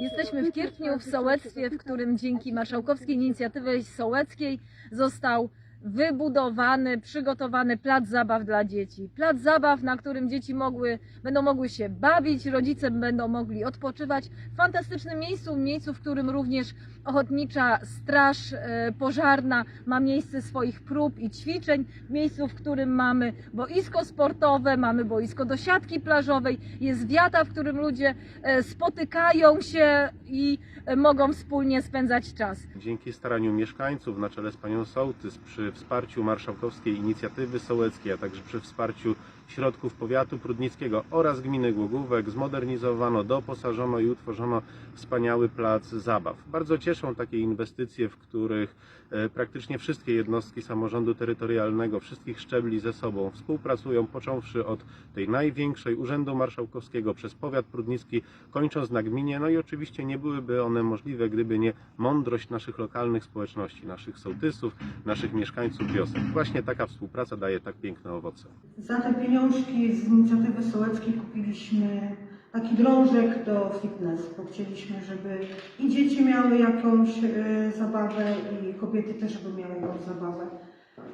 Jesteśmy w Kierpniu, w sołectwie, w którym dzięki marszałkowskiej inicjatywie sołeckiej został wybudowany, przygotowany plac zabaw dla dzieci. Plac zabaw, na którym dzieci mogły, będą mogły się bawić, rodzice będą mogli odpoczywać. W fantastycznym miejscu, miejscu, w którym również Ochotnicza Straż e, Pożarna ma miejsce swoich prób i ćwiczeń, miejscu, w którym mamy boisko sportowe, mamy boisko do siatki plażowej, jest wiata, w którym ludzie e, spotykają się i e, mogą wspólnie spędzać czas. Dzięki staraniu mieszkańców na czele z panią Sołtys, przy wsparciu marszałkowskiej inicjatywy sołeckiej, a także przy wsparciu środków powiatu prudnickiego oraz gminy Głogówek zmodernizowano, doposażono i utworzono wspaniały plac zabaw. Bardzo cieszą takie inwestycje, w których e, praktycznie wszystkie jednostki samorządu terytorialnego, wszystkich szczebli ze sobą współpracują, począwszy od tej największej Urzędu Marszałkowskiego przez powiat prudnicki, kończąc na gminie. No i oczywiście nie byłyby one możliwe, gdyby nie mądrość naszych lokalnych społeczności, naszych sołtysów, naszych mieszkańców wiosek. Właśnie taka współpraca daje tak piękne owoce. Za te pieniążki z inicjatywy sołeckiej kupiliśmy taki drążek do fitness, bo chcieliśmy, żeby i dzieci miały jakąś e, zabawę i kobiety też, żeby miały jakąś zabawę.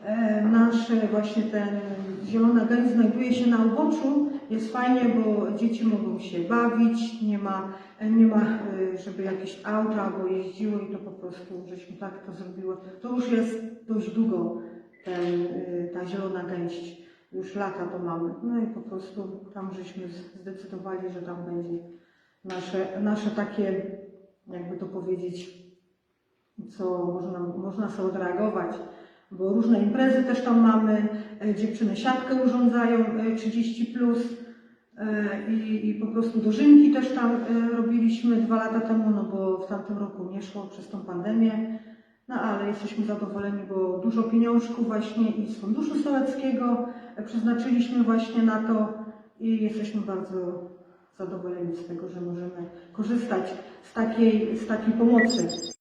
E, nasz e, właśnie ten zielona gęś znajduje się na uboczu, jest fajnie, bo dzieci mogą się bawić, nie ma, e, nie ma żeby jakieś auta albo jeździły i to po prostu, żeśmy tak to zrobiły. To już jest dość długo ten, ta zielona gęść już lata to mamy. No i po prostu tam żeśmy zdecydowali, że tam będzie nasze, nasze takie, jakby to powiedzieć, co można, można sobie odreagować, bo różne imprezy też tam mamy, e, dziewczyny siatkę urządzają e, 30 plus e, i, i po prostu dożynki też tam e, robiliśmy dwa lata temu, no bo w tamtym roku nie szło przez tą pandemię. No ale jesteśmy zadowoleni, bo dużo pieniążków właśnie i z Funduszu Sołeckiego e, przeznaczyliśmy właśnie na to i jesteśmy bardzo zadowoleni z tego, że możemy korzystać z takiej, z takiej pomocy.